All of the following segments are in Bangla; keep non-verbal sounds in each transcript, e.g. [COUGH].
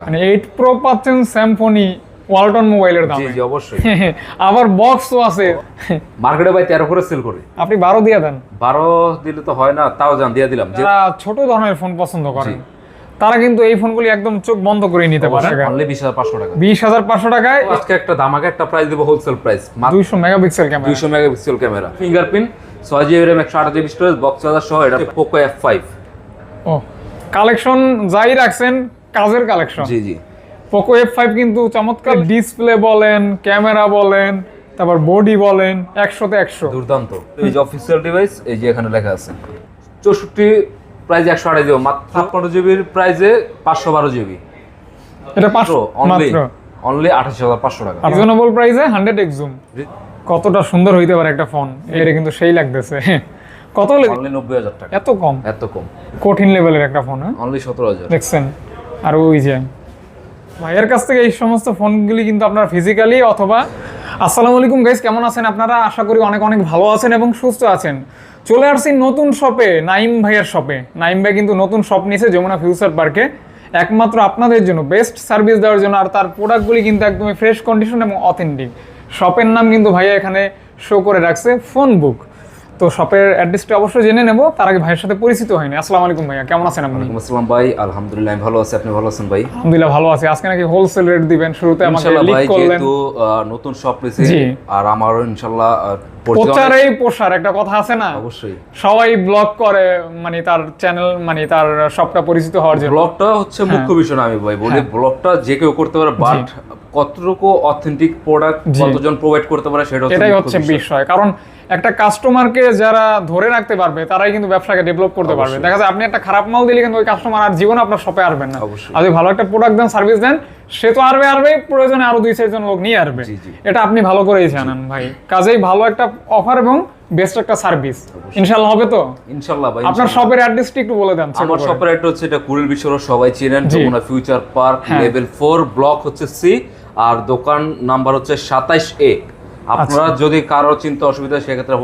মানে এইট প্রো পাচ্ছেন স্যামফোনি ওয়ালটন মোবাইলের জি দামে। জি অবশ্যই। [LAUGHS] আবার বক্সও আছে। [LAUGHS] মার্কেটে ভাই তেরো করে সেল করে। আপনি বারো দিয়ে দেন। বারো দিলে তো হয় না তাও জান দিয়ে দিলাম। যারা ছোট ধরনের ফোন পছন্দ করেন তারা কিন্তু এই ফোনগুলি একদম চোখ বন্ধ করে নিতে পারে অনলি বিশ হাজার পাঁচশো টাকা। বিশ হাজার পাঁচশো টাকায় আজকে একটা ধামাকা একটা প্রাইস দেবো হোলসেল প্রাইস মাত্র দুইশো মেগাপিক্সেল ক্যামেরা দুইশো মেগাপিক্সেল ক্যামেরা ফিঙ্গারপ্রিন্ট ছয় জিবি র্যাম একশো আট জিবি স্টোরেজ বক্স চার্জার সহ এটা পোকো এফ ফাইভ ও কালেকশন যাই রাখছেন কাজের কালেকশন জি জি। পোকো এফ ফাইভ কিন্তু চমৎকার ডিসপ্লে বলেন ক্যামেরা বলেন তারপর বডি বলেন একশোতে একশো। দুর্দান্ত। এই যে অফিসিয়াল ডিভাইস এই যে এখানে লেখা আছে। চৌষট্টি প্রাইস একশো আড়াই জিবি মাত্র ছাপ্পান্ন জিবির প্রাইসে পাঁচশো বারো জিবি এটা পাঁচশো অনলি মাত্র। অনলি আঠাশ হাজার পাঁচশো টাকা। রিজনেবল প্রাইসে হান্ড্রেড এক্সুম কতটা সুন্দর হইতে পারে একটা ফোন এটা কিন্তু সেই লাগতেছে। কত হলে অনলি নব্বই হাজার টাকা। এত কম। এত কম। কঠিন লেভেলের একটা ফোন হ্যাঁ? অনলি সতেরো হাজার। দেখছেন? আর ওই যে, ভাইয়ের কাছ থেকে এই সমস্ত ফোনগুলি কিন্তু আপনারা ফিজিক্যালি অথবা, আসসালামু আলাইকুম গাইস কেমন আছেন আপনারা? আশা করি অনেক অনেক ভালো আছেন এবং সুস্থ আছেন। চলে আসছি নতুন শপে নাইম ভাইয়ের শপে নাইম ভাই কিন্তু নতুন শপ নিয়েছে যমুনা ফিউচার পার্কে একমাত্র আপনাদের জন্য বেস্ট সার্ভিস দেওয়ার জন্য, আর তার প্রোডাক্টগুলি কিন্তু একদমই ফ্রেশ কন্ডিশন এবং অথেন্টিক শপের নাম কিন্তু ভাইয়া এখানে শো করে রাখছে ফোন বুক তো শপের অ্যাড্রেসটা অবশ্যই জেনে নেব। তার আগে ভাইয়ের সাথে পরিচিত হয়নি। আসসালামু আলাইকুম ভাইয়া কেমন আছেন আপনি? ওয়ালাইকুম আসসালাম ভাই আলহামদুলিল্লাহ আমি ভালো আছি। আপনি ভালো আছেন ভাই? আলহামদুলিল্লাহ ভালো আছি। আজকে নাকি হোলসেল রেট দিবেন শুরুতে আমাকে লিক করলেন। যেহেতু নতুন শপ নিয়েছি আর আমারও পরিচিত প্রচারেই পোষার একটা কথা আছে না? অবশ্যই। সবাই ব্লগ করে মানে তার চ্যানেল মানে তার সবটা পরিচিত হওয়ার জন্য। ব্লগটা হচ্ছে মুখ্য বিষয় না আমি ভাই বলি। ব্লগটা যে কেউ করতে পারে বাট কতটুকু অথেন্টিক প্রোডাক্ট। কতজন প্রোভাইড করতে পারে সেটা হচ্ছে। বিষয়। কারণ একটা কাস্টমারকে যারা ধরে রাখতে পারবে তারাই কিন্তু ব্যবসাকে ডেভেলপ করতে পারবে। দেখা যায় আপনি একটা খারাপ মাল দিলে কিন্তু ওই কাস্টমার আর জীবনে আপনার শপে আসবেন না। আর যদি ভালো একটা প্রোডাক্ট দেন সার্ভিস দেন সে তো আরবে আরবে প্রয়োজনে আরও দুই চারজন লোক নিয়ে আসবে। এটা আপনি ভালো করেই জানেন ভাই। কাজেই ভালো একটা অফার এবং বেস্ট একটা সার্ভিস ইনশাল্লাহ হবে তো? ইনশাল্লাহ ভাই আপনার শপের অ্যাড্রেসটা একটু বলে দেন আমার শপের একটা হচ্ছে এটা কুড়িল বিশ্বর সবাই চেনেন Jamuna future park. Level four block হচ্ছে সি আর দোকান নাম্বার হচ্ছে সাতাইশ এ আপনারা আচ্ছা। যদি কারও চিন্তা অসুবিধা সেক্ষেত্রে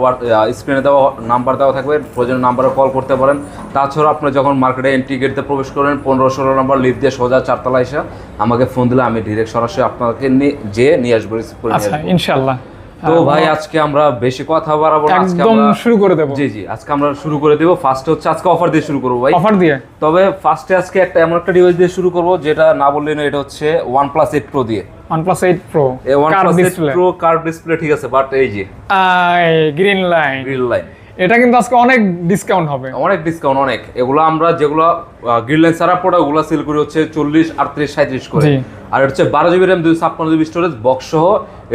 স্ক্রিনে দেওয়া নাম্বার দেওয়া থাকবে প্রয়োজন নাম্বারে কল করতে পারেন। তাছাড়া আপনি যখন মার্কেটে এন্ট্রি গেটতে প্রবেশ করেন পনেরো ষোলো নাম্বার লিফট দিয়ে সোজা চারতলা এসে আমাকে ফোন দিলে আমি ডিরেক্ট সরাসরি আপনাকে নিয়ে যে নিয়ে আসব রিসিভ করে নিয়ে আচ্ছা ইনশাল্লাহ তো ভাই আজকে আমরা বেশি কথা বাড়াবো না আজকে আমরা শুরু করে দেবো। জি জি আজকে আমরা শুরু করে দেবো। ফার্স্টে হচ্ছে আজকে অফার দিয়ে শুরু করব ভাই। অফার দিয়ে? তবে ফার্স্টে আজকে একটা এমন একটা ডিভাইস দিয়ে শুরু করব যেটা না বললে না এটা হচ্ছে ওয়ান প্লাস এইট প্রো দিয়ে। OnePlus 8 Pro এই eight display pro curve display ঠিক আছে বাট এই যে গ্রিন লাইন গ্রিল লাইন এটা কিন্তু আজকে অনেক ডিসকাউন্ট হবে। অনেক ডিসকাউন্ট অনেক। এগুলো আমরা যেগুলো গ্রিল লাইন ছাড়া প্রোডাক্ট ওগুলো সেল করি হচ্ছে চল্লিশ আটত্রিশ সাঁত্রিশ করে। আর হচ্ছে বারো জিবি র্যাম দুই ছাপ্পান্ন জিবি স্টোরেজ বক্স সহ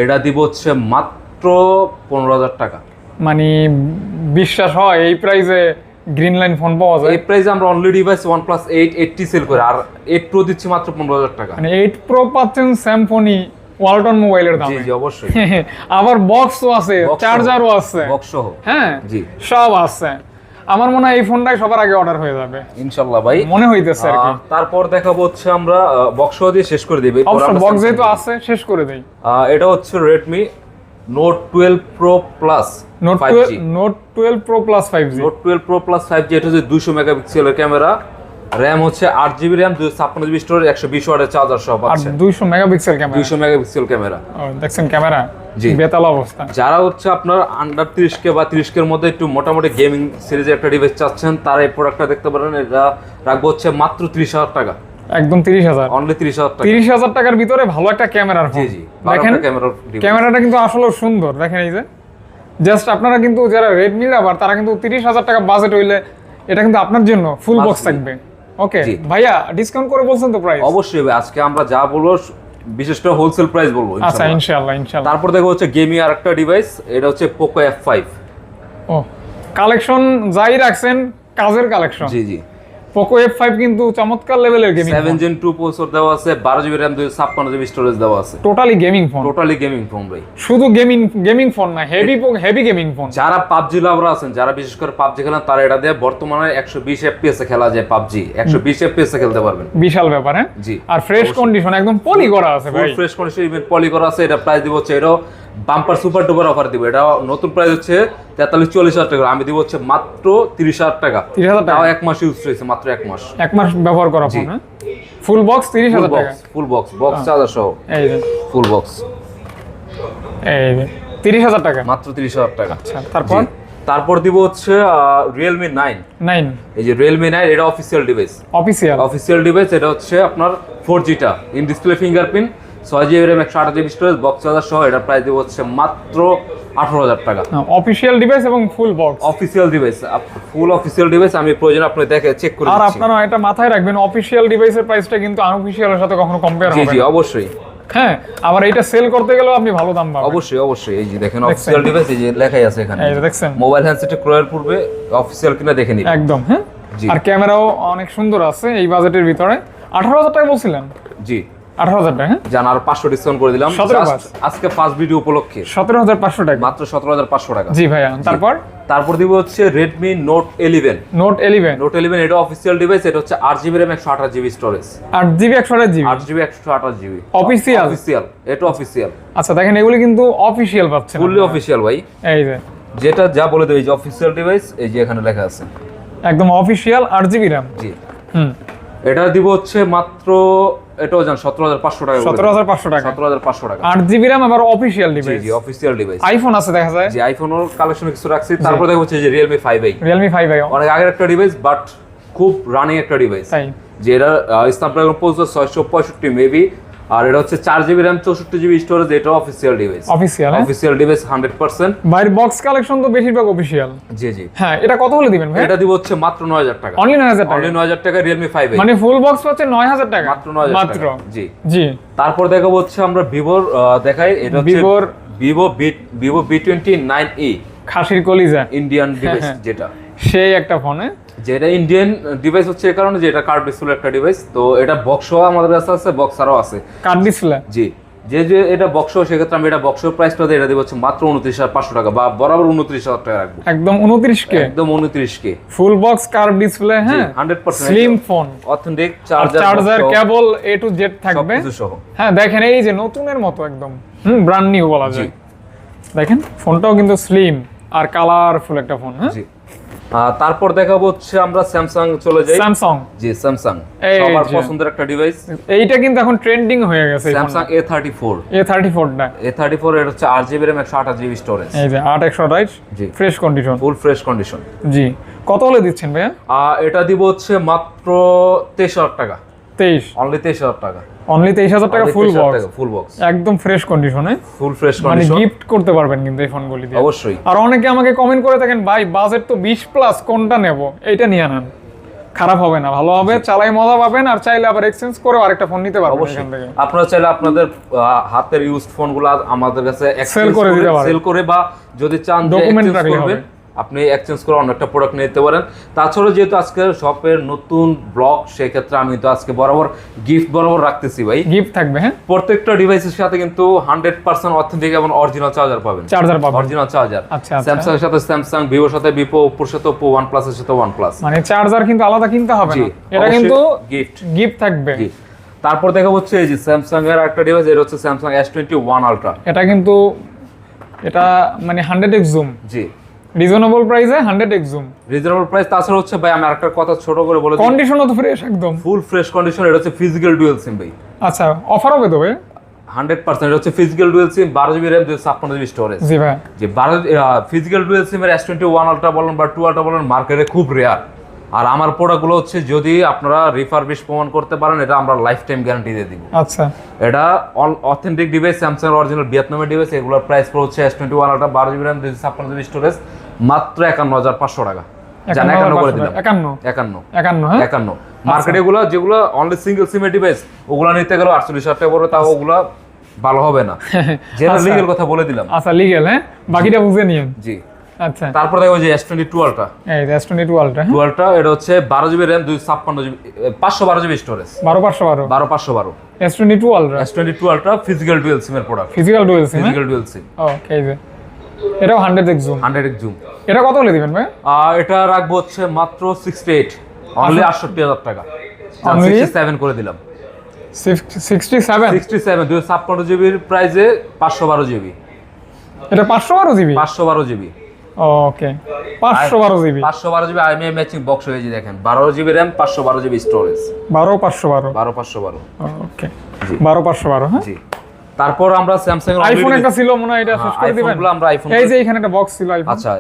এটা দিব হচ্ছে মাত্র পনেরো হাজার টাকা। মানে বিশ্বাস হয় এই প্রাইসে গ্রিন লাইন ফোন পাওয়া যায়। এই প্রাইসে আমরা only device OnePlus eight eighty sale করি আর এইট প্রো দিচ্ছি মাত্র পনেরো হাজার টাকা। মানে 8 Pro পাচ্ছেন স্যামফোনি ওয়ালটন মোবাইলের দামে। জি অবশ্যই। [LAUGHS] আবার বক্সও আছে চার্জারও আছে। বক্স সহ হ্যাঁ জি। সব আছে। আমার মনে হয় এই ফোনটাই সবার আগে অর্ডার হয়ে যাবে। ইনশাল্লাহ ভাই। মনে হইতেছে আর কি। তারপর দেখাবো হচ্ছে আমরা বক্স দিয়ে শেষ করে দিবে অবশ্য বক্স যেহেতু আছে শেষ করে দেই। এটা হচ্ছে Redmi note twelve pro plus note five G note twelve pro plus five note twelve pro plus five এটা হচ্ছে দুশো মেগাপিক্সেলের ক্যামেরা র্যাম হচ্ছে আট জিবি র্যাম দুশো ছাপ্পান্ন জিবি স্টোরেজ একশো বিশ ওয়াটের চার্জার সহ পাচ্ছেন দুইশো মেগাপিক্সেল ক্যামেরা দুইশো মেগাপিক্সেল ক্যামেরা দেখছেন ক্যামেরা জি। বেতাল অবস্থা। যারা হচ্ছে আপনার আন্ডার তিরিশ কে বা তিরিশ কের মধ্যে একটু মোটামুটি গেমিং সিরিজের একটা ডিভাইস চাচ্ছেন তারা এই প্রোডাক্টটা দেখতে পারেন এটা রাখব হচ্ছে মাত্র তিরিশ হাজার টাকা। একদম তিরিশ হাজার। অনলি তিরিশ হাজার টাকা। তিরিশ হাজার টাকার ভিতরে ভালো একটা ক্যামেরার জি ফোন জি দেখেন ক্যামেরা ক্যামেরাটা কিন্তু আসলে সুন্দর। দেখেন এই যে জাস্ট আপনারা কিন্তু যারা রেডমি লাভার তারা কিন্তু তিরিশ হাজার টাকা বাজেট হইলে এটা কিন্তু আপনার জন্য ফুল বক্স। থাকবে ওকে। ভাইয়া ডিসকাউন্ট করে বলছেন তো প্রাইস অবশ্যই আজকে আমরা যা বলব বিশেষ করে হোলসেল প্রাইস বলব আচ্ছা ইনশাআল্লাহ। ইনশাআল্লাহ ইনশাআল্লাহ তারপর দেখো হচ্ছে গেমিং আর একটা ডিভাইস এটা হচ্ছে পোকো এফ ফাইভ ও কালেকশন যাই রাখছেন কাজের কালেকশন জি জি পোকো এফ ফাইভ কিন্তু চমৎকার লেভেলের gaming seven gen two processor দেওয়া আছে বারো জিবি র্যাম দুই ছাপ্পান্ন জিবি স্টোরেজ দেওয়া আছে। Totally gaming phone totally gaming phone ভাই। শুধু গেমিং গেমিং ফোন না হেভি হেভি গেমিং ফোন যারা পাবজি লাভার আছেন যারা বিশেষ করে পাবজি খেলেন তারা এটা দিয়ে বর্তমানে একশো বিশ এফপিএস এ খেলা যায় পাবজি। একশো বিশ এফপিএস এ খেলতে পারবেন। বিশাল ব্যাপার হ্যাঁ? জি। আর ফ্রেশ কন্ডিশন একদম পলি করা আছে ভাই। ফ্রেশ কন্ডিশন ইভেন্ট পলি করা আছে এটা প্রাইস দিব হচ্ছে এটাও বাম্পার সুপার ডুপার অফার দিব। এটা নতুন প্রাইস হচ্ছে তেতাল্লিশ চল্লিশ হাজার টাকা। আমি দিব হচ্ছে মাত্র তিরিশ হাজার টাকা। তিরিশ হাজার টাকা? এক মাস ইউজ হয়েছে মাত্র এক মাস। এক মাস ব্যবহার করা ফোন হ্যাঁ? ফুল বক্স তিরিশ হাজার টাকা? Box full box box charger সহ। এই ফুল বক্স এই তিরিশ হাজার টাকা? মাত্র তিরিশ হাজার টাকা। আচ্ছা তারপর? তারপর দিব হচ্ছে রিয়েলমি নাইন নাইন এই যে রিয়েলমি নাইন এটা official device official official device এটা হচ্ছে আপনার ফোর জিটা ইন ডিসপ্লে ফিঙ্গারপ্রিন্ট ছয় জিবি র্যাম একশো আট স্টোরেজ বক্স চার্জার সহ এটা প্রাইস দিব হচ্ছে মাত্র আঠারো হাজার টাকা। অফিসিয়াল ডিভাইস এবং full box official device full official device আমি প্রয়োজন আপনি দেখে চেক করে আর আপনারা এটা মাথায় রাখবেন অফিসিয়াল ডিভাইসের প্রাইসটা কিন্তু আনঅফিসিয়ালের সাথে কখনো কম্পেয়ার হবে জি। অবশ্যই। হ্যাঁ আবার এটা সেল করতে গেলেও আপনি ভালো দাম পাবেন। অবশ্যই অবশ্যই। এই যে দেখেন অফিসিয়াল ডিভাইস এই যে লেখাই আছে এখানে। এই দেখছেন? মোবাইল হ্যান্ডসেট ক্রয়ের পূর্বে অফিসিয়াল কিনা দেখে নিন একদম হ্যাঁ? আর ক্যামেরাও অনেক সুন্দর আছে এই বাজেটের ভিতরে। আঠারো হাজার টাকা বলছিলেন? জি। আঠারো হাজার টাকা হ্যাঁ? জান আর পাঁচশো ডিসকাউন্ট করে দিলাম। 17 Just পাঁচ। আজকে ফার্স্ট ভিডিও উপলক্ষে। সতেরো হাজার পাঁচশো টাকা। মাত্র সতেরো হাজার পাঁচশো টাকা। জি ভাইয়া তারপর? তারপর দিব হচ্ছে এটা ডিভাইস এটা হচ্ছে স্টোরেজ এটা আচ্ছা দেখেন এগুলি কিন্তু পাচ্ছেন ফুললি ভাই। এই যে। যেটা যা বলে দেবে যে অফিসিয়াল ডিভাইস এই যে এখানে লেখা আছে। একদম অফিসিয়াল আট জিবি র্যাম জি। হুম। এটা দিব হচ্ছে মাত্র এটাও জান সতেরো হাজার পাঁচশো টাকা সতেরো হাজার পাঁচশো টাকা। সতেরো হাজার পাঁচশো টাকা। আট জিবি র্যাম আবার অফিসিয়াল জি ডিভাইস জি অফিসিয়াল ডিভাইস আইফোন আছে দেখা যায়। যে আইফোনের কালেকশন কিছু রাখছি। তারপর দেখো হচ্ছে যে Realme five i Realme five i অনেক আগের একটা ডিভাইস বাট খুব রানিং একটা ডিভাইস তাই। যে এটা স্ন্যাপড্রাগন প্রসেসর ছয়শো পঁয়ষট্টি মেবি। আর এটা হচ্ছে চার জিবি র্যাম চৌষট্টি জিবি স্টোরেজ এটা official device official official device hundred percent বাইরের বক্স কালেকশন তো বেশিরভাগ অফিসিয়াল জি জি। হ্যাঁ এটা কত হলে দিবেন ভাই? এটা দিব হচ্ছে মাত্র নয় হাজার টাকা। অনলি নয় হাজার টাকা? অনলি নয় হাজার টাকা রিয়েলমি ফাইভ মানে ফুল বক্স হচ্ছে নয় হাজার টাকা? মাত্র নয় হাজার মাত্র? টাকা জি। জি। তারপর দেখাবো হচ্ছে আমরা ভিভোর দেখাই এটা হচ্ছে ভিভোর Vivo V Vivo V twenty nine e খাসির কলিজা। ইন্ডিয়ান ডিভাইস হ্যাঁ। যেটা। সেই একটা ফোনে যেটা ইন্ডিয়ান ডিভাইস হচ্ছে এই কারণে যে এটা কার্ড ডিসপ্লে একটা ডিভাইস তো এটা বক্সও আমাদের কাছে আছে বক্স আরও আছে। কার্ড ডিসপ্লে জি। যে যে এটা বক্স সেক্ষেত্রে আমি এটা বক্সের প্রাইসটা এটা দিব হচ্ছে মাত্র উনত্রিশ হাজার পাঁচশো টাকা বা বরাবর উনত্রিশ হাজার টাকা রাখব। একদম উনত্রিশ কে? একদম উনত্রিশ কে। ফুল বক্স কার্ভ ডিসপ্লে হ্যাঁ? Hundred percent slim phone authentic charger charger cable A to Z থাকবে। হ্যাঁ দেখেন এই যে নতুনের মতো একদম। হুম ব্র্যান্ড নিউ বলা যায়। দেখেন ফোনটাও কিন্তু স্লিম আর কালারফুল একটা ফোন হ্যাঁ? জি। তারপর দেখাবো হচ্ছে আমরা স্যামসাং চলে যাই। স্যামসাং জি স্যামসাং সবার পছন্দের একটা ডিভাইস এইটা কিন্তু এখন ট্রেন্ডিং হয়ে গেছে Samsung A thirty four A thirty ফোরটা এ থার্টি ফোর এর হচ্ছে আট জিবি র্যাম একশো আঠাশ জিবি স্টোরেজ এই যে আট একশো রাইট জি। Fresh condition full fresh condition জি। কত হলে দিচ্ছেন ভাইয়া? এটা দিব হচ্ছে মাত্র তেইশ হাজার টাকা। তেইশ। অনলি তেইশ হাজার টাকা। অনলি তেইশ হাজার টাকা ফুল বক্স ফুল বক্স একদম ফ্রেশ কন্ডিশনে ফুল ফ্রেশ মানে গিফট করতে পারবেন কিন্তু এই ফোনগুলি দিয়ে। অবশ্যই। আর অনেকে আমাকে কমেন্ট করে থাকেন ভাই বাজেট তো বিশ প্লাস কোনটা নেব? এইটা নিয়ে নেন খারাপ হবে না ভালো হবে চালাই মজা পাবেন আর চাইলে আবার এক্সচেঞ্জ করে আরেকটা ফোন নিতে পারবেন অবশ্যই। আপনারা চাইলে আপনাদের হাতের ইউজড ফোনগুলো আমাদের কাছে Sell করে দিতে পারেন। সেল করে বা যদি চান যে Document আপনি এক্সচেঞ্জ করে অন্য একটা প্রোডাক্ট নিতে পারেন। তাছাড়া যেহেতু আজকে শপের নতুন ব্লগ সেক্ষেত্রে আমি তো আজকে বরাবর গিফট বরাবর রাখতেছি ভাই। গিফট থাকবে হ্যাঁ? প্রত্যেকটা ডিভাইসের সাথে কিন্তু হান্ড্রেড পার্সেন্ট অথেন্টিক এবং অরিজিনাল চার্জার পাবেন। চার্জার পাবেন। Original charger. স্যামসাং এর সাথে স্যামসাং ভিভোর সাথে ভিভো ওপ্পোর সাথে ওপ্পো ওয়ান প্লাস এর সাথে ওয়ান প্লাস মানে চার্জার কিন্তু আলাদা কিনতে হবে না। এটা কিন্তু গিফট গিফট থাকবে। জি তারপর দেখা হচ্ছে এই যে স্যামসাং এর একটা ডিভাইস এটা হচ্ছে Samsung S twenty one ultra এটা কিন্তু এটা মানে হান্ড্রেড এক্স জুম জি। রিজনেবল প্রাইসে hundred X zoom reasonable price তাছাড়া হচ্ছে ভাই আমি আরেকটা কথা ছোট করে বলে দিই। কন্ডিশনও তো ফ্রেশ একদম। ফুল ফ্রেশ কন্ডিশন এটা হচ্ছে ফিজিক্যাল ডুয়েল সিম ভাই। আচ্ছা অফার হবে তো ভাই? হান্ড্রেড পার্সেন্ট হচ্ছে ফিজিক্যাল ডুয়েল সিম বারো জিবি র্যাম দুশো ছাপ্পান্ন জিবি স্টোরেজ জি ভাই। যে বারো ফিজিক্যাল ডুয়েল সিমের এস টোয়েন্টি ওয়ান আলট্রা বলেন বা টু আলট্রা বলেন মার্কেটে খুব রেয়ার আর আমার প্রোডাক্টগুলো হচ্ছে যদি আপনারা রিফারবিশ প্রমাণ করতে পারেন এটা আমরা লাইফ টাইম গ্যারান্টি দিয়ে দিব। আচ্ছা। এটা অথেন্টিক ডিভাইস স্যামসাং অরিজিনাল ভিয়েতনামের ডিভাইস এগুলোর প্রাইস হচ্ছে এস টোয়েন্টি ওয়ান আলট্রা বারো জিবি র্যাম দুশো ছাপ্পান্ন জিবি স্টোরেজ মাত্র একান্ন হাজার পাঁচশো টাকা। জান একান্ন করে দিলাম। একান্ন? একান্ন। একান্ন হ্যাঁ? একান্ন। মার্কেটে এগুলো যেগুলো অনলি সিঙ্গেল সিমের ডিভাইস ওগুলো নিতে গেলে আটচল্লিশ হাজার টাকা পড়বে তাও ওগুলো ভালো হবে না। [LAUGHS] যেটা আচ্ছা। লিগেল কথা বলে দিলাম। আচ্ছা লিগেল হ্যাঁ? বাকিটা বুঝে নিয়েন। জি। আচ্ছা। তারপর দেখো যে এস টোয়েন্টি টুয়েলভটা এই এস টোয়েন্টি টুয়েলভটা টুয়েলভটা এটা হচ্ছে বারো জিবি র্যাম দুই ছাপ্পান্ন জিবি পাঁচশো বারো জিবি স্টোরেজ বারো পাঁচশো বারো? বারো পাঁচশো বারো। S twenty twelve S twenty টুয়েলভটা physical dual সিমের product physical dual SIM physical dual SIM okay এটাও hundred X zoom hundred X zoom এটা কত হলে দিবেন ভাই? এটা রাখব হচ্ছে মাত্র সিক্সটি এইট অনলি আটষট্টি হাজার টাকা। সেভেন করে দিলাম। সিক্সটি সেভেন সিক্সটি সেভেন দুই ছাপ্পান্ন জিবির পাঁচশো বারো জিবি এটা পাঁচশো বারো জিবি পাঁচশো বারো জিবি ওকে পাঁচশো বারো জিবি পাঁচশো বারো জিবি আইএমআই ম্যাচিং বক্স হয়েছে দেখেন। বারো জিবি র্যাম পাঁচশো বারো জিবি স্টোরেজ বারো পাঁচশো বারো। বারো পাঁচশো বারো। ওকে বারো পাঁচশো বারো হ্যাঁ? জি। তারপর আমরা স্যামসাং এর আইফোন একটা ছিল মনে হয় এটা শেষ করে দিবেন? আমরা আইফোন এই যে এখানে একটা বক্স ছিল আইফোন আচ্ছা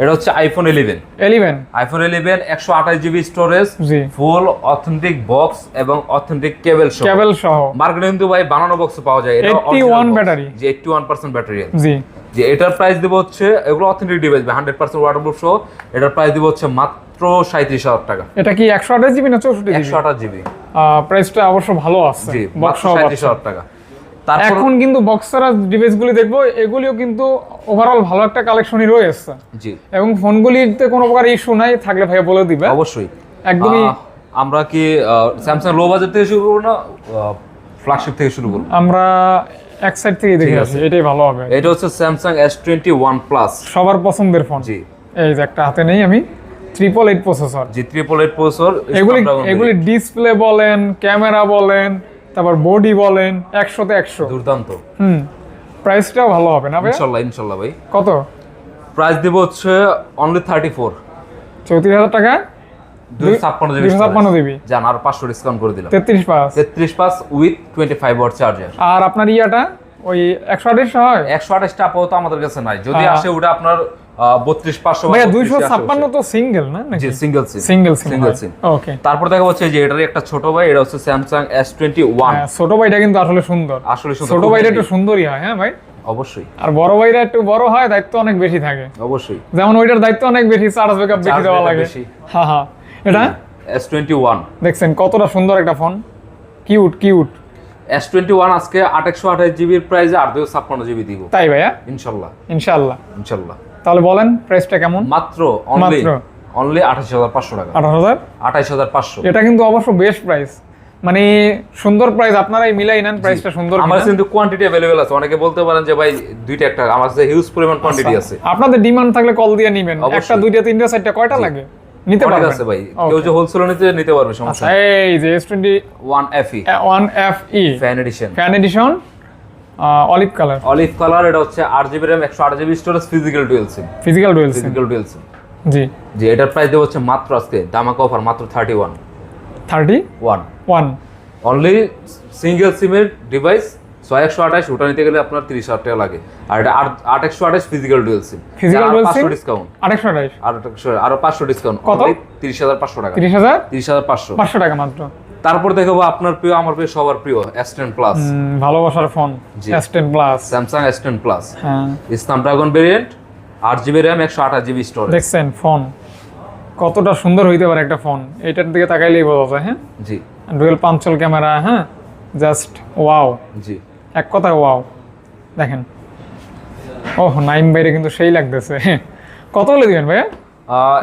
এটা হচ্ছে iPhone eleven eleven iPhone eleven একশো আঠাশ জিবি স্টোরেজ জি। ফুল অথেন্টিক বক্স এবং অথেন্টিক কেবল সহ। কেবল সহ। মার্কেটে কিন্তু ভাই বানানো বক্স পাওয়া যায় এটা 81 ব্যাটারি। যে এইটটি ওয়ান পার্সেন্ট ব্যাটারি জি। যে এটার প্রাইস দিব হচ্ছে এগুলো authentic device hundred percent waterproof সহ। এটার প্রাইস দিব হচ্ছে মাত্র সাঁত্রিশ হাজার টাকা। এটা কি একশো আঠাশ জিবি না চৌষট্টি জিবি একশো আঠাশ জিবি প্রাইসটা অবশ্য ভালো আছে জি মাত্র সাঁত্রিশ হাজার টাকা। তারপর এখন কিন্তু বক্সারা ডিভাইসগুলি দেখব এগুলিও কিন্তু ওভারঅল ভালো একটা কালেকশনই রয়েছে। জি। এবং ফোনগুলিতে কোনো প্রকার ইস্যু নাই থাকলে ভাইয়া বলে দিবে। অবশ্যই। একদমই আমরা কি স্যামসাং লো বাজেট থেকে শুরু করব না ফ্ল্যাগশিপ থেকে শুরু করব? আমরা এক সাইড থেকে দেখে আসি। এটাই ভালো হবে। এটা হচ্ছে Samsung S twenty one plus সবার পছন্দের ফোন জি। এই যে একটা হাতে নেই আমি। ট্রিপল এইট প্রসেসর জি ট্রিপল এইট প্রসেসর এগুলি এগুলি ডিসপ্লে বলেন ক্যামেরা বলেন তারপর বডি বলেন একশোতে একশো। দুর্দান্ত। হুম প্রাইসটাও ভালো হবে না ভাই? ইনশাল্লাহ ইনশাল্লাহ ভাই। কত? প্রাইস দেবো হচ্ছে অনলি থার্টি ফোর চৌত্রিশ হাজার টাকা? আর পাঁচশো ডিসকাউন্ট করে দিলাম। তেত্রিশ পাঁচ তেত্রিশ উইথ টোয়েন্টি ফাইভ চার্জার আর আপনার ইয়াটা? ওই একশো আঠাশ হয়? একশো আঠাশটা আপাতত আমাদের কাছে নাই। যদি হ্যাঁ। আসে ওটা আপনার বত্রিশ পাঁচশো দুইশো ছাপ্পান্ন তো সিঙ্গেল না জি single SIM single single SIM okay তারপর দেখা হচ্ছে যে এটার একটা ছোট ভাই এটা হচ্ছে স্যামসাং এস টোয়েন্টি ওয়ান ছোট ভাইটা কিন্তু আসলে সুন্দর। আসলে ছোট ভাইটা একটু সুন্দরই হয় হ্যাঁ ভাই? অবশ্যই। আর বড় ভাইরা একটু বড় হয় দায়িত্ব অনেক বেশি থাকে। অবশ্যই। যেমন ওইটার দায়িত্ব অনেক বেশি চার্জ ব্যাকআপ বেশি দেওয়া লাগে। বেশি। হ্যাঁ হ্যাঁ। এটা? এস টোয়েন্টি ওয়ান দেখছেন কতটা সুন্দর একটা phone. Cute cute S twenty one আজকে আঠাশশো আঠাশ জিবির প্রাইসে আর দুশো ছাপ্পান্ন জিবি দিব। তাই ভাইয়া? ইনশাল্লাহ। ইনশাআল্লাহ ইনশাল্লাহ। তাহলে বলেন প্রাইসটা কেমন? মাত্র অনলি অনলি আঠাশ হাজার পাঁচশো টাকা। আঠারো হাজার? আঠাশ হাজার পাঁচশো। এটা কিন্তু অবশ্য বেস্ট প্রাইস মানে সুন্দর প্রাইস আপনারাই মিলাই নেন প্রাইসটা সুন্দর আমার কিন্তু কোয়ান্টিটি অ্যাভেলেবেল আছে। অনেকে বলতে পারেন যে ভাই দুইটা একটা আমার কাছে হিউজ পরিমাণ কোয়ান্টিটি আছে। আপনাদের ডিমান্ড থাকলে কল দিয়ে নিবেন। একটা দুইটা তিনটা চারটা কয়টা লাগে? নিতে পারবেন আছে ভাই। কেউ যে হোলসেল নিতে নিতে পারবে সমস্যা আচ্ছা এই যে S twenty one F E one F E fan edition fan edition olive colour olive colour এটা হচ্ছে আট জিবি র্যাম একশো আট G B storage physical dual SIM physical dual SIM physical dual SIM জি। যে এটার প্রাইস দেবো হচ্ছে মাত্র আজকে দামাকা অফার মাত্র thirty one thirty one one only single সিমের ডিভাইস ছয় একশো আঠাশ ওটা নিতে গেলে আপনার তিরিশ হাজার টাকা লাগে। আর এটা আট একশো আঠাশ ফিজিক্যাল ডুয়েল সিম পাঁচশো ডিসকাউন্ট আরেকশো আঠাইশ আর আরও পাঁচশো ডিসকাউন্ট কত? তিরিশ হাজার পাঁচশো টাকা। তিরিশ হাজার? তিরিশ হাজার পাঁচশো। পাঁচশো টাকা মাত্র। তারপর দেখাবো আপনার প্রিয় আমার প্রিয় সবার প্রিয় এস টেন প্লাস ভালোবাসার ফোন। জি। S ten plus Samsung S ten plus হ্যাঁ। ইসলাম ড্রাগন ভেরিয়েন্ট আট জিবি র্যাম একশো আঠাশ জিবি স্টোরেজ দেখছেন ফোন। কতটা সুন্দর হইতে পারে একটা ফোন। এটার দিকে তাকাইলেই বোঝা যায় হ্যাঁ? জি। ডুয়েল পাঞ্চল ক্যামেরা হ্যাঁ? জাস্ট ওয়াও জি। এক কথায় ওয়াও। দেখেন। ওহ নাইম বাইরে কিন্তু সেই লাগতেছে। কত হলে দিবেন ভাইয়া?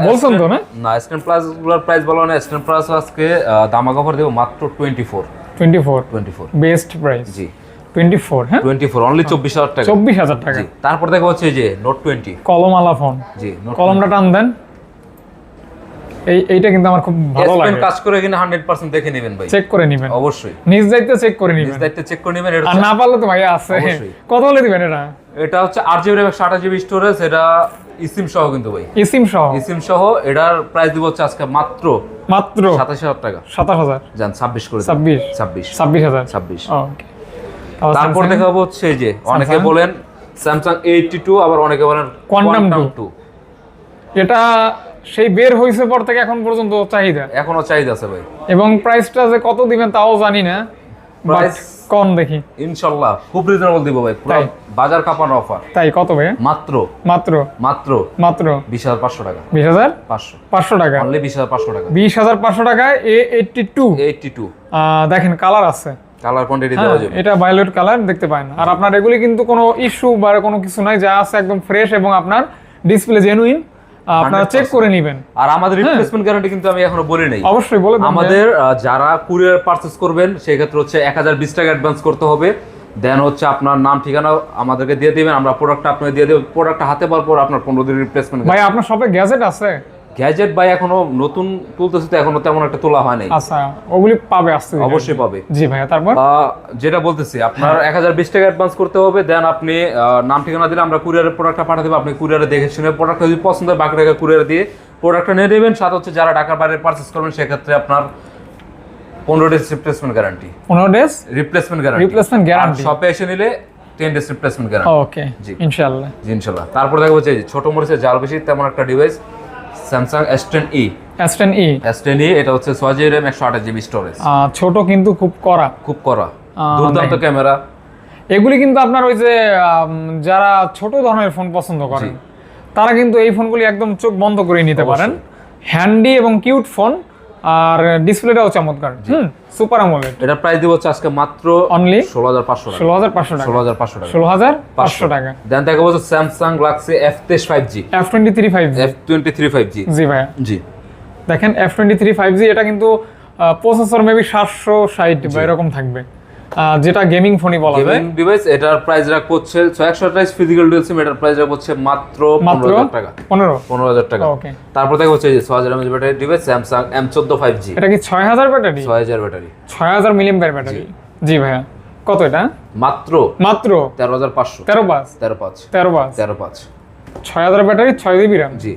বলছেন তো, না? না এসটেন প্লাসগুলোর প্রাইস বলো না। এসটেন প্লাস আজকে দামাক অফার দেবো মাত্র twenty four twenty four twenty four best price জি। টোয়েন্টি ফোর হ্যাঁ? টোয়েন্টি ফোর অনলি চব্বিশ হাজার টাকা। চব্বিশ হাজার টাকা। তারপর দেখা হচ্ছে এই যে নোট টোয়েন্টি কলমালা ফোন জি কলমটা টান দেন। এই এইটা কিন্তু আমার খুব ভালো লাগে। কাজ করে কিনা হান্ড্রেড পার্সেন্ট দেখে নেবেন ভাই। চেক করে নিবেন। অবশ্যই। নিজ দায়িত্বে চেক করে নিজ নিবেন। দায়িত্বে চেক করে নেবেন এটা আর না পারলে তো ভাইয়া আছে। কত হলে দিবেন এটা। এটা হচ্ছে আট জিবি র্যাম জিবি স্টোরেজ এটা ইসিম সহ কিন্তু ভাই। ইসিম সহ। ইসিম সহ এটার প্রাইস দিব হচ্ছে আজকে মাত্র মাত্র সাতাশ হাজার টাকা। সাতাশ হাজার। যান ছাব্বিশ করে দিন। ছাব্বিশ। ছাব্বিশ। ছাব্বিশ হাজার। ছাব্বিশ। ওকে তারপর দেখাবো হচ্ছে যে অনেকে বলেন স্যামসাং এইটটি টু আবার অনেকে বলেন কোয়ান্টাম two। টু এটা সেই বের হয়েছে পর থেকে এখন পর্যন্ত চাহিদা। এখনও চাহিদা আছে ভাই। এবং প্রাইসটা যে কত দিবেন তাও জানি না Price? কম দেখি। ইনশাল্লাহ খুব রিজনেবল দিব ভাই। পুরো? বাজার কাপানো অফার তাই কত ভাই? মাত্র? মাত্র? মাত্র? মাত্র? বিশ হাজার পাঁচশো টাকা। বিশ হাজার? পাঁচশো। পাঁচশো টাকা? অনলি বিশ হাজার পাঁচশো টাকা। বিশ হাজার পাঁচশো টাকায় A eighty two eighty two দেখেন কালার আছে। কালার কোয়ান্টিটি হ্যাঁ, দেওয়া যাবে। এটা ভায়োলেট কালার দেখতে পায় না আর আপনার এগুলি কিন্তু কোনো ইস্যু বা কোনো কিছু নাই যা আছে একদম ফ্রেশ এবং আপনার ডিসপ্লে জেনুইন আপনারা চেক করে নেবেন। আর আমাদের রিপ্লেসমেন্ট গ্যারান্টি কিন্তু আমি এখনও বলি নাই। অবশ্যই বলে আমাদের যারা কুরিয়ার পারচেস করবেন সেই ক্ষেত্রে হচ্ছে এক হাজার বিশ টাকা অ্যাডভান্স করতে হবে। দেন হচ্ছে আপনার নাম ঠিকানা আমাদেরকে দিয়ে দিবেন আমরা প্রোডাক্ট আপনাকে দিয়ে দেব। প্রোডাক্ট হাতে পাওয়ার পর আপনার পনেরো দিন রিপ্লেসমেন্ট ভাই আপনার শপে গ্যাজেট আছে? গ্যাজেট ভাই এখনও নতুন তুলতেছে তো এখনও তেমন একটা তোলা হয় নাই। আচ্ছা ওগুলি পাবে আসতে অবশ্যই পাবে। জি ভাইয়া তারপর? যেটা বলতেছি আপনার এক হাজার বিশ টাকা অ্যাডভান্স করতে হবে দেন আপনি নাম ঠিকানা দিলে আমরা কুরিয়ারের প্রোডাক্টটা দেবো আপনি কুরিয়ারে দেখে শুনে প্রোডাক্টটা যদি পছন্দ হয় বাকি টাকা কুরিয়ারে দিয়ে প্রোডাক্টটা নিয়ে নেবেন সাথে হচ্ছে যারা ঢাকার বাইরে পারচেস করবেন সেক্ষেত্রে আপনার পনেরো ডেজ রিপ্লেসমেন্ট গ্যারান্টি পনেরো days replacement guarantee replacement guarantee শপে এসে নিলে ten days replacement guarantee okay জি। ইনশাআল্লাহ। জি ইনশাল্লাহ তারপর দেখা হচ্ছে ছোট মরিচের জাল বেশি তেমন একটা device Samsung S ten E এস10 E S ten E এটা হচ্ছে ছয় জিবি র্যাম একশো আঠাশ জিবি স্টোরেজ ছোট কিন্তু খুব কড়া। খুব করা আহ, দুর্দান্ত ক্যামেরা। এগুলি কিন্তু আপনার ওই যে যারা ছোট ধরনের ফোন পছন্দ করেন তারা কিন্তু এই ফোনগুলি একদম চোখ বন্ধ করে নিতে পারেন। হ্যান্ডি এবং কিউট ফোন আর ডিসপ্লেটাও চমৎকার। হুম সুপার আমোলেড এটা প্রাইস দিব হচ্ছে আজকে মাত্র অনলি ষোলো হাজার পাঁচশো টাকা। ষোলো হাজার পাঁচশো টাকা। ষোলো হাজার পাঁচশো টাকা। ষোলো হাজার পাঁচশো টাকা। দেন দেখা বলছে স্যামসাং গ্যালাক্সি এফ তেইশ five G F twenty three five G ভাই জি। দেখেন F twenty three five G এটা কিন্তু প্রসেসর মেবি সাতশো ষাট বা এরকম থাকবে। যেটা গেমিং ফোনই বলা যায়। গেমিং ডিভাইস এটার প্রাইস রাখ হচ্ছে ছয় একশো আঠাইশ ফিজিক্যাল ডুয়েল সিম এটার প্রাইস রাখ হচ্ছে মাত্র মাত্র পনেরো হাজার টাকা। পনেরো? পনেরো হাজার টাকা। ওকে তারপর দেখা হচ্ছে যে ছয় হাজার mAh battery device Samsung M চোদ্দ ফাইভ জি এটা কি ছয় হাজার ব্যাটারি ছয় হাজার ব্যাটারি ছয় হাজার মিলিয়ন ব্যাটারি জি ভাইয়া। কত এটা? মাত্র মাত্র? তেরো হাজার পাঁচশো। তেরো পাঁচ? তেরো পাঁচ। তেরো পাঁচ? তেরো পাঁচ। ছয় হাজার ব্যাটারি ছয় জিবি র্যাম জি.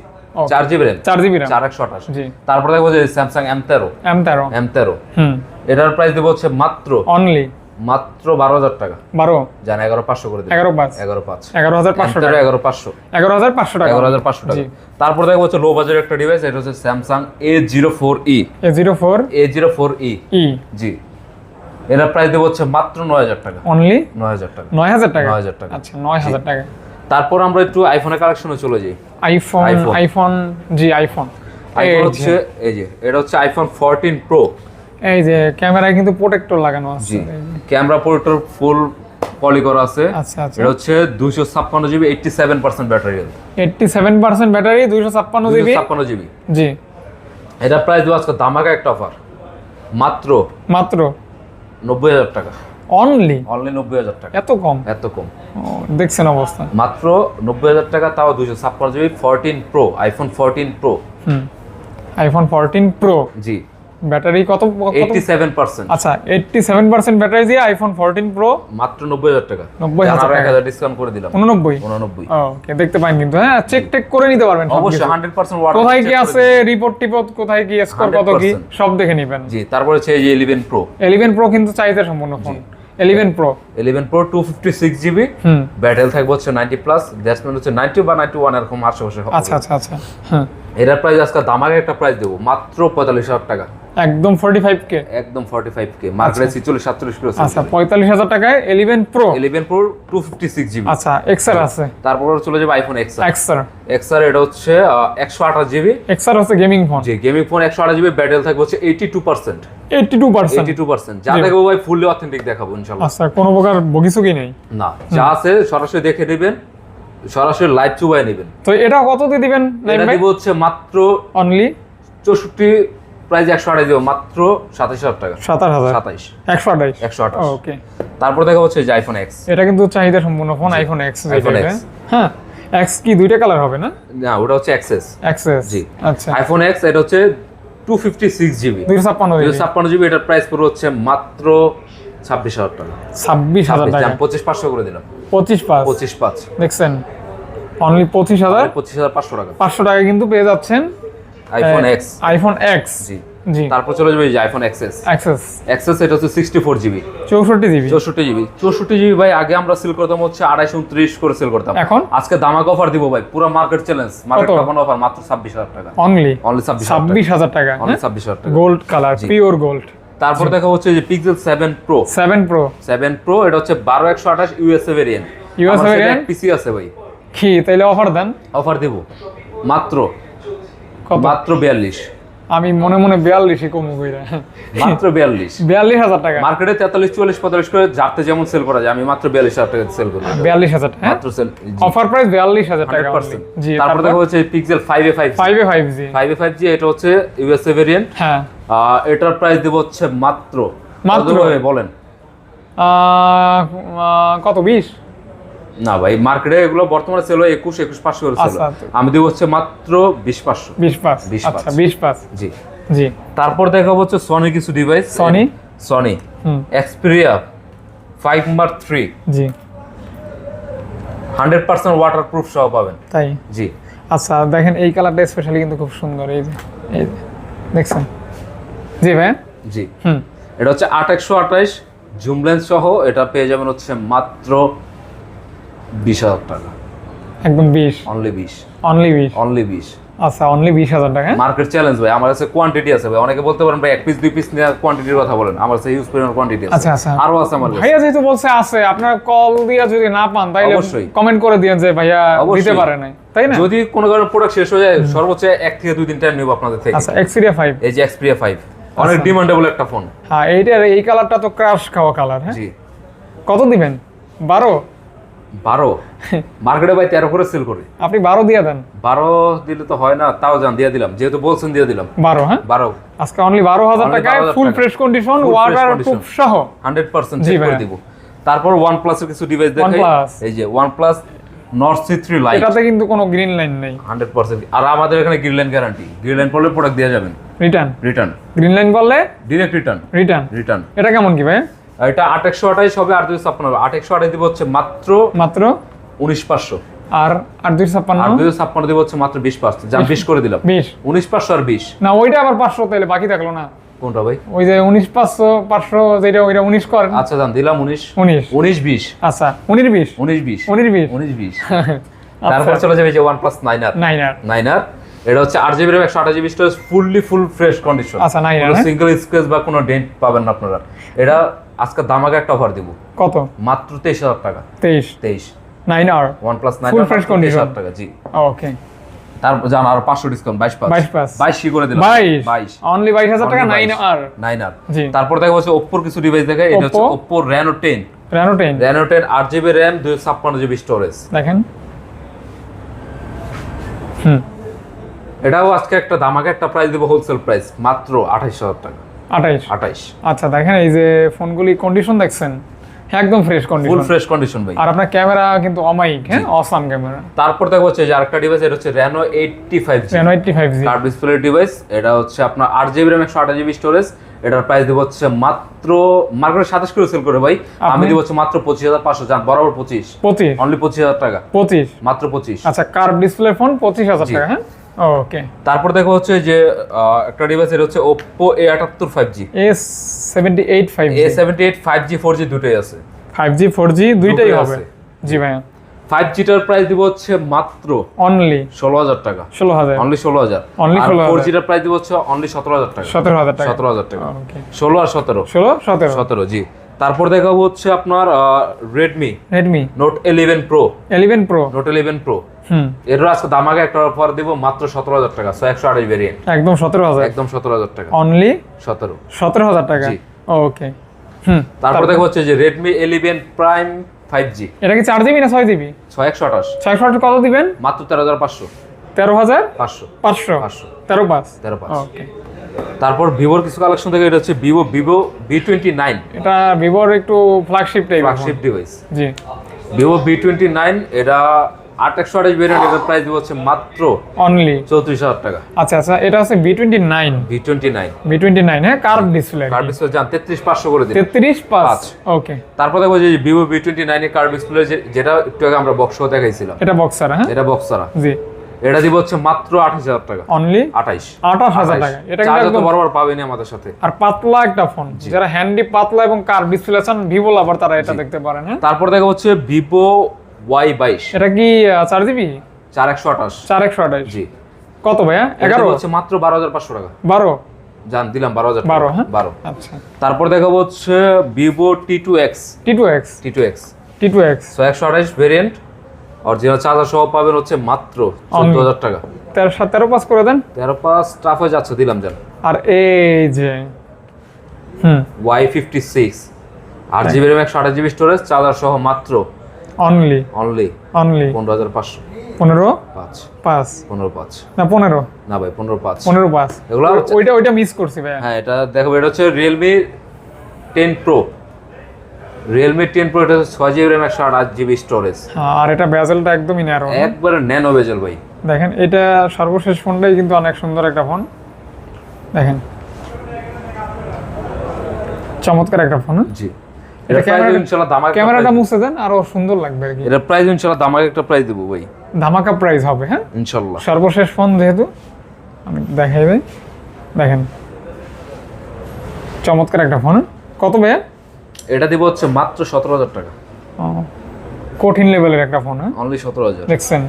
চার জিবি র্যাম চার জিবি র্যাম চার একশো আঠাশ। জি। তারপর দেখব যে স্যামসাং এম তেরো। এম তেরো। এম তেরো। হুম। এটার প্রাইস দেবো হচ্ছে মাত্র অনলি মাত্র বারো হাজার টাকা। বারো? জান এগারো পাঁচশো করে এগারো পাঁচ। এগারো পাঁচ। এগারো হাজার পাঁচশো টাকা। এগারো পাঁচশো। এগারো হাজার পাঁচশো টাকা। এগারো হাজার পাঁচশো টাকা। তারপর দেখব হচ্ছে লো বাজারের একটা ডিভাইস এটা হচ্ছে Samsung A zero four E A zero four A zero four E E জি। এটার প্রাইস দেবো হচ্ছে মাত্র নয় হাজার টাকা। অনলি নয় হাজার টাকা। নয় হাজার টাকা? নয় হাজার টাকা। আচ্ছা নয় হাজার টাকা। তারপর আমরা একটু আইফোনের কালেকশনে চলে যাই। আইফোন আইফোন জি আইফোন আইফোন হচ্ছে এই যে এটা হচ্ছে আইফোন ফোরটিন প্রো এই যে ক্যামেরায় কিন্তু প্রোটেক্টর লাগানো আছে। জি। ক্যামেরা পোর্টার ফুল পলি করা আছে। আচ্ছা আচ্ছা। এটা হচ্ছে দুইশো ছাপ্পান্ন GB eighty seven percent battery eighty seven percent battery দুইশো ছাপ্পান্ন জিবি? ছাপ্পান্ন জিবি। জি। এটা প্রাইস দেবো আজকে দামাকা একটা অফার মাত্র মাত্র? নব্বই হাজার টাকা। অনলি অনলি নব্বই হাজার টাকা। এত কম? এত কম। দেখছেন অবস্থা। মাত্র নব্বই হাজার টাকা তাও দুইশো ছাপ্পান্ন GB fourteen pro iPhone fourteen pro হুম। আইফোন ফোরটিন প্রো জি। ব্যাটারি কত কত এইটটি সেভেন পার্সেন্ট আচ্ছা এইটটি সেভেন পার্সেন্ট ব্যাটারি দিয়ে আইফোন ফোরটিন প্রো মাত্র নব্বই হাজার টাকা। 90,000 আরও টাকা। ডিসকাউন্ট করে দিলাম। উননব্বই? উননব্বই। ওকে দেখতে পাইন কিন্তু হ্যাঁ চেক টেক করে নিতে পারবেন অবশ্যই কিছু। হান্ড্রেড পার্সেন্ট কোথায় কি আছে রিপোর্ট টিপোর্ট কোথায় কি স্কোর কত কি সব দেখে নেবেন। জি তারপরে হচ্ছে এই যে ইলেভেন প্রো এলিভেন প্রো কিন্তু চাহিদা সম্পূর্ণ phone eleven pro eleven pro two fifty six GB হুম। ব্যাটেল থাকবে হচ্ছে নাইনটি প্লাস দ্যাটসম্যান হচ্ছে নাইনটি বা নাইনটি ওয়ান এরকম আশেপাশে হবে। আচ্ছা আচ্ছা আচ্ছা হ্যাঁ। এটার প্রাইস আজকে দামাকে একটা প্রাইস দেবো মাত্র পঁয়তাল্লিশ হাজার টাকা। একদম ফোর্টি ফাইভ কে একদম ফর্টি ফাইভ কে মার্কেটে ছিচল্লিশ সাতচল্লিশ কিলো আচ্ছা পঁয়তাল্লিশ হাজার টাকায় eleven pro eleven pro two fifty six GB আচ্ছা এক্সার আছে। তারপর চলে যাবে আইফোন এক্স এক্সার এক্সআর এটা হচ্ছে একশো আঠাশ জিবি এক্সার হচ্ছে গেমিং ফোন জি গেমিং ফোন একশো আঠাশ জিবি ব্যাটেল থাকবে হচ্ছে eighty two percent eighty two percent eighty two percent যা দেখব ভাই ফুললি অথেন্টিক দেখাবো ইনশাল্লাহ আচ্ছা কোনো প্রকার বগিসুকি নেই। না যা আছে সরাসরি দেখে নেবেন সরাসরি লাইভ চুবাই নেবেন। তো এটা কত দিয়ে দিবেন এটা দিব হচ্ছে মাত্র অনলি চৌষট্টি প্রাইস একশো আঠাশ দিব মাত্র সাতাশ হাজার টাকা। সাতাশ হাজার? সাতাইশ একশো আঠাইশ একশো আঠাশ। ওকে। তারপর দেখা হচ্ছে যে আইফোন এক্স এটা কিন্তু চাহিদা সম্পূর্ণ phone iPhone X iPhone X। হ্যাঁ এক্স কি দুইটা কালার হবে না? না ওটা হচ্ছে এক্সেস এক্সএস জি। আচ্ছা। আইফোন এক্স এটা হচ্ছে টু ফিফটি সিক্স জিবি দুইশো ছাপ্পান্ন দুশো ছাপ্পান্ন জিবি এটার প্রাইস পুরো হচ্ছে মাত্র ছাব্বিশ হাজার টাকা। ছাব্বিশ হাজার টাকা। পঁচিশ পাঁচশো করে দিলাম। পঁচিশ পাঁচ। পঁচিশ পাঁচ। দেখছেন? অনলি পঁচিশ হাজার? পঁচিশ হাজার পাঁচশো টাকা। পাঁচশো টাকা কিন্তু পেয়ে যাচ্ছেন আইফোন এক্স আইফোন এক্স জি। জি। তারপর চলে যাবে যে আইফোন এক্সএস অ্যাক্সেস এক্সএস এটা হচ্ছে সিক্সটি ফোর জিবি চৌষট্টি জিবি চৌষট্টি জিবি চৌষট্টি জিবি ভাই আগে আমরা সেল করতাম হচ্ছে আড়াইশো উনত্রিশ করে সেল করতাম। এখন? আজকে দামাক অফার দিব ভাই পুরো মার্কেট চ্যালেঞ্জ মার্কেট কত? তখন অফার মাত্র ছাব্বিশ হাজার টাকা। অনলি অনলি ছাব্বিশ হাজার টাকা। অনলি ছাব্বিশ হাজার টাকা। গোল্ড কালার পিওর গোল্ড তারপর দেখা হচ্ছে যে Pixel seven pro seven pro seven pro এটা হচ্ছে বারো একশো আঠাশ ইউএসএ ভেরিয়েন্ট USA variant? পিসি আছে ভাই। কি তাইলে অফার দেন? অফার দিব। মাত্র। মাত্র বিয়াল্লিশ। আমি মনে মনে বিয়াল্লিশই কমু কইরা। মাত্র বিয়াল্লিশ। বিয়াল্লিশ হাজার টাকা। মার্কেটে তেতাল্লিশ চুয়াল্লিশ পঁয়তাল্লিশ করে যাতে যেমন সেল করা যায় আমি মাত্র বিয়াল্লিশ হাজার টাকা সেল করি। বিয়াল্লিশ হাজার টাকা মাত্র সেল অফার প্রাইস বিয়াল্লিশ হাজার টাকা জি তারপর দেখা হচ্ছে Pixel five A five five A five G five A five G এটা হচ্ছে ইউএসএ ভেরিয়েন্ট হ্যাঁ। এটার প্রাইস দেবো হচ্ছে মাত্র। মাত্র? বলেন? কত বিশ? না ভাই মার্কেটে এগুলো বর্তমানে সেল হয় একুশ একুশ পাঁচশো করে সেল আচ্ছা, আমি দেবো হচ্ছে মাত্র বিশ পাঁচশো। বিশ পাঁচ 20 আচ্ছা পাঁচ। বিশ পাঁচ। জি। জি। তারপর দেখাবো হচ্ছে সনি কিছু ডিভাইস? সনি হুম। এক্সপিরিয়া ফাইভ নাম্বার থ্রি জি। হান্ড্রেড পার্সেন্ট ওয়াটার প্রুফ সহ পাবেন। তাই? জি। আচ্ছা দেখেন এই কালারটা স্পেশালি কিন্তু খুব সুন্দর এই যে এই যে দেখছেন? জি ভাই জি। হুম। এটা হচ্ছে আট একশো আঠাইশ জুম লেন্স সহ এটা পেয়ে যাবেন হচ্ছে মাত্র বিশ হাজার টাকা। একদম বিশ? অনলি বিশ। অনলি বিশ? অনলি বিশ। আচ্ছা অনলি বিশ হাজার টাকা মার্কেট চ্যালেঞ্জ ভাই আমার কাছে কোয়ান্টিটি আছে ভাই। অনেকে বলতে পারেন ভাই এক পিস দুই পিস নিয়ে কোয়ান্টিটির কথা বলেন। আমার কাছে ইউজ পরিমাণ কোয়ান্টিটি আছে। আচ্ছা, আচ্ছা। আরও আছে আমার ভাইয়া যেহেতু বলছে আছে আপনার কল দিয়া যদি না পান তাইলে অবশ্যই। কমেন্ট করে দিয়েন যে ভাইয়া দিতে পারে নাই। তাই না? যদি কোনো কারণে প্রোডাক্ট শেষ হয়ে যায় সর্বোচ্চ এক থেকে দুই দিন টাইম নেব আপনাদের থেকে। আচ্ছা এক্সিরিয়া ফাইভ এই যে এক্সপিরিয়া ফাইভ অনেক ডিমান্ডেবল একটা ফোন হ্যাঁ এইটার এই কালারটা তো ক্রাশ খাওয়া কালার হ্যাঁ? জি। কত দিবেন? বারো? বারো। মার্কেটে ভাই তেরো করে সেল করি। আপনি বারো দিয়ে দেন। বারো দিলে তো হয় না তাও জান দিয়ে দিলাম। যেহেতু বলছেন দিয়ে দিলাম। বারো হ্যাঁ? বারো। আজকে অনলি বারো হাজার টাকায় full fresh condition waterproof সহ। হান্ড্রেড পার্সেন্ট চেক করে দিব। তারপর ওয়ান প্লাসের কিছু ডিভাইস দেখাই। এই যে OnePlus Nord C three lite এটাতে কিন্তু কোনো গ্রিন লাইন নেই। হান্ড্রেড পার্সেন্ট আর আমাদের এখানে green line guarantee green line পড়লে প্রোডাক্ট দিয়ে যাবেন। রিটার্ন রিটার্ন গ্রিন লাইন করলে ডিরেক্ট রিটার্ন রিটার্ন রিটার্ন এটা কেমন কি ভাই এটা আট একশো আঠাইশ হবে আর দুই ছাপ্পান্ন হবে। আট একশো আঠাইশ দিব হচ্ছে মাত্র মাত্র উনিশ পাঁচশো। আর আট দুই ছাপ্পান্ন? দুই ছাপ্পান্ন দিব হচ্ছে মাত্র বিশ পাঁচশো যা বিশ। করে দিলাম। বিশ। উনিশ পাঁচশো আর বিশ। না ওইটা আবার পাঁচশো তাহলে বাকি থাকল না। কোনটা ভাই? ওই যে উনিশ পাঁচশো পাঁচশো যেটা ওইটা উনিশ করেন। আচ্ছা জান দিলাম উনিশ। উনিশ। উনিশ বিশ। আচ্ছা উনিশ বিশ। উনিশ বিশ। উনিশ বিশ। উনিশ বিশ। [LAUGHS] তারপর চলে যাবে যে OnePlus nine R nine R nine R এটা হচ্ছে আট জিবি র্যাম একশো আঠাশ GB storage fully full fresh condition আচ্ছা, কোনো হ্যাঁ? সিঙ্গেল স্ক্রেচ বা কোনো ডেন্ট পাবেন না আপনারা। এটা আজকে দামাকে একটা অফার দিব। কত? মাত্র তেইশ হাজার টাকা। তেইশ? তেইশ। Nine R OnePlus nine Full fresh condition। হাজার টাকা জি। ওকে তারপর জান আর পাঁচশো ডিসকাউন্ট বাইশ পাঁচ। 22 পাঁচ। বাইশ কি করে দিলাম? বাইশ। বাইশ। অনলি বাইশ হাজার টাকা Only nine R nine R জি। তারপর দেখা হচ্ছে ওপ্পোর কিছু ডিভাইস দেখায় এটা হচ্ছে? ওপ্পোর Reno ten ten Reno ten আট জিবি র্যাম ছাপ্পান্ন জিবি স্টোরেজ দেখেন। হুম। এটাও আজকে একটা দামাকে একটা প্রাইস দেবো হোলসেল প্রাইস মাত্র আঠাইশ হাজার টাকা। আঠাইশ। আঠাইশ। আচ্ছা দেখেন এই যে ফোনগুলি কন্ডিশন দেখছেন একদম ফ্রেশ ফুল ফ্রেশ কন্ডিশন ভাই। আর আপনার ক্যামেরা কিন্তু অমাইক হ্যাঁ? Awesome camera. তারপর দেখা হচ্ছে যে আরেকটা ডিভাইস এটা হচ্ছে Reno eighty five G curved display device এটা হচ্ছে আপনার আট জিবি র্যাম একশো আঠাশ জিবি স্টোরেজ এটার প্রাইস দেবো হচ্ছে মাত্র মার্কেটে সাতাশ করে সেল করে ভাই। আমি? দিব হচ্ছে মাত্র পঁচিশ হাজার পাঁচশো যান বরাবর পঁচিশ। পঁচিশ? অনলি পঁচিশ হাজার টাকা। পঁচিশ? মাত্র পঁচিশ। আচ্ছা কার ডিসপ্লে ফোন পঁচিশ হাজার জি। টাকা হ্যাঁ? ওকে তারপর দেখো হচ্ছে যে একটা ডিভাইস এটা হচ্ছে five A seventy eight five G four G দুটোই আছে। ফাইভ জি ফোর জি দুইটাই হবে। আছে। জি ভাইয়া। ফাইভ জিটার প্রাইস দিব হচ্ছে মাত্র অনলি ষোলো হাজার টাকা। ষোলো হাজার। অনলি ষোলো হাজার। Only 16,000 ফোর জিটার প্রাইস দিব হচ্ছে অনলি সতেরো হাজার টাকা। সতেরো হাজার টাকা। সতেরো হাজার টাকা। ওকে ষোলো আর সতেরো। ষোলো সতেরো। সতেরো জি। তারপর দেখাবো হচ্ছে আপনার Redmi Redmi Note eleven pro eleven pro note eleven pro হুম। এর আজকে দামাকে একটা অফার দিব মাত্র সতেরো হাজার টাকা ছয় একশো আঠাশ ভেরিয়েন্ট একদম সতেরো হাজার? একদম সতেরো হাজার টাকা। অনলি সতেরো। সতেরো হাজার টাকা? ওকে তারপর দেখো হচ্ছে যে Redmi eleven prime five G এটা কি চার জিবি না ছয় জিবি? ছয় একশো আঠাশ। ছয়শো আট কত দিবেন? মাত্র তেরো হাজার পাঁচশো। তেরো হাজার? পাঁচশো। পাঁচশো। পাঁচশো। তেরো পাঁচ? তেরো পাঁচ। ওকে তারপর ভিভোর কিছু কালেকশন থেকে এটা হচ্ছে Vivo Vivo V twenty nine এটা ভিভোর একটু ফ্ল্যাগশিপ টাইপ ফ্ল্যাগশিপ ডিভাইস জি। ভিভো বি টোয়েন্টি নাইন এটা আট একশো আঠাশ ভেরিয়েন্ট এটার প্রাইস হচ্ছে মাত্র অনলি চৌত্রিশ হাজার টাকা। আচ্ছা আচ্ছা এটা হচ্ছে V twenty nine V twenty nine V twenty nine হ্যাঁ কার্ভ ডিসপ্লে কার্ড ডিসপ্লে যান তেত্রিশ পাঁচশো করে দিন। তেত্রিশ পাঁচ। ওকে তারপর দেখব যে ভিভো বি টোয়েন্টি নাইনের কার্ড ডিসপ্লে যেটা একটু আগে আমরা বক্স দেখাইছিলাম। এটা বক্সারা হ্যাঁ? এটা বক্সারা জি। এটা দিব হচ্ছে মাত্র আঠাশ হাজার টাকা। অনলি আঠাইশ আঠাশ হাজার টাকা। এটা কিন্তু বরাবর পাবেনি আমাদের সাথে। আর পাতলা একটা ফোন যারা হ্যান্ডি পাতলা এবং কার ডিসপ্লে চান ভিভো আবার তারা এটা দেখতে পারেন হ্যাঁ? তারপর দেখা হচ্ছে ভিভো ওয়াই বাইশ। এটা কি চার জিবি? চার একশো আঠাশ। চার একশো আঠাশ। জি। কত ভাইয়া? এগারো? হচ্ছে মাত্র বারো হাজার পাঁচশো টাকা। বারো? জান দিলাম বারো হাজার বারো, হ্যাঁ? বারো। আচ্ছা। তারপর দেখাবো হচ্ছে Vivo T two X T two X T two X T two X একশো আঠাশ ভেরিয়েন্ট অরিজিনাল চার্জার সহ পাবেন হচ্ছে মাত্র চোদ্দ হাজার টাকা। তেরো সাত তেরো পাস করে দেন। তেরো পাঁচ টাফ হয়ে যাচ্ছে দিলাম জান। আর এই যে হুম। ওয়াই ফিফটি সিক্স আট জিবি র্যাম একশো আঠাশ জিবি স্টোরেজ চার্জার সহ মাত্র অনলি অনলি অনলি পনেরো হাজার পাঁচশো। পনেরো? পাঁচ। পাঁচ। পনেরো পাঁচ। না পনেরো। না ভাই পনেরো পাঁচ। পনেরো পাঁচ। এগুলো ওইটা ওইটা ওইটা মিস করছি ভাই হ্যাঁ এটা দেখো এটা হচ্ছে Realme ten pro Realme ten pro এটা ছয় জিবি র্যাম একশো আট জিবি স্টোরেজ আর এটা বেজেলটা একদমই ন্যারো একবারে ন্যানো বেজেল ভাই। দেখেন এটা সর্বশেষ ফোনটাই কিন্তু অনেক সুন্দর একটা ফোন। দেখেন। চমৎকার একটা ফোন হ্যাঁ? জি। এটা প্রাইস ক্যামেরা- ইনশাআল্লাহ দামাকা ক্যামেরাটা মুছে দেন আরও সুন্দর লাগবে আর কি। এটা প্রাইস ইনশাআল্লাহ দামাকা একটা প্রাইস দেবো ভাই। ধামাকা প্রাইস হবে হ্যাঁ। ইনশাআল্লাহ। সর্বশেষ ফোন যেহেতু আমি দেখাই দেই। দেখেন। চমৎকার একটা ফোন হ্যাঁ? কত ভাইয়া? এটা দিব হচ্ছে মাত্র সতেরো হাজার টাকা। কঠিন লেভেলের একটা ফোন হ্যাঁ? অনলি সতেরো হাজার। দেখছেন?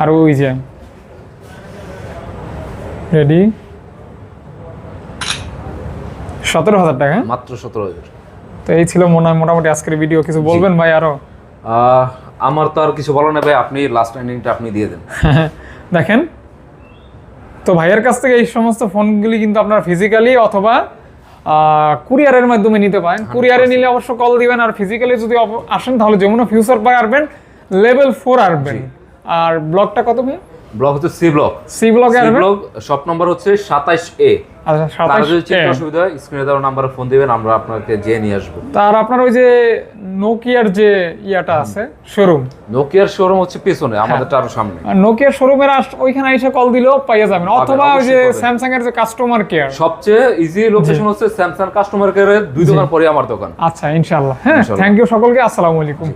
আর ওই যে রেডি সতেরো হাজার টাকা হ্যাঁ? মাত্র সতেরো হাজার। তো এই ছিল মনে হয় মোটামুটি আজকের ভিডিও কিছু বলবেন ভাই আরও? আমার তো আর কিছু বলার নেই ভাই আপনি লাস্ট এন্ডিংটা আপনি দিয়ে দেন। [LAUGHS] দেখেন তো ভাইয়ের কাছ থেকে এই সমস্ত ফোনগুলি কিন্তু আপনারা ফিজিক্যালি অথবা কুরিয়ারের মাধ্যমে নিতে পারেন। কুরিয়ারে নিলে অবশ্য কল দিবেন আর ফিজিক্যালি যদি আসেন তাহলে যমুনা ফিউচার পাই আসবেন লেভেল ফোর আসবেন আর ব্লকটা কত ভাই? ব্লক হচ্ছে সি ব্লক। সি ব্লকে সি ব্লক শপ নম্বর হচ্ছে সাতাইশ এ। আচ্ছা তার অসুবিধা হয় স্ক্রিনে নাম্বারে ফোন দিবেন আমরা আপনাকে নিয়ে আসব। তার আপনার ওই যে নোকিয়ার যে ইয়াটা আছে শোরুম নোকিয়ার শোরুম হচ্ছে পিছনে আমাদেরটা আরও সামনে। নোকিয়ার শোরুমের ওইখানে এসে কল দিলেও পাইয়া যাবেন। অথবা ওই যে স্যামসাং এর যে কাস্টমার কেয়ার সবচেয়ে ইজি লোকেশন হচ্ছে স্যামসাং কাস্টমার কেয়ারের দুই দোকান পরে আমার দোকান। আচ্ছা ইনশাআল্লাহ। হ্যাঁ। থ্যাংক ইউ সকলকে আসসালামু আলাইকুম।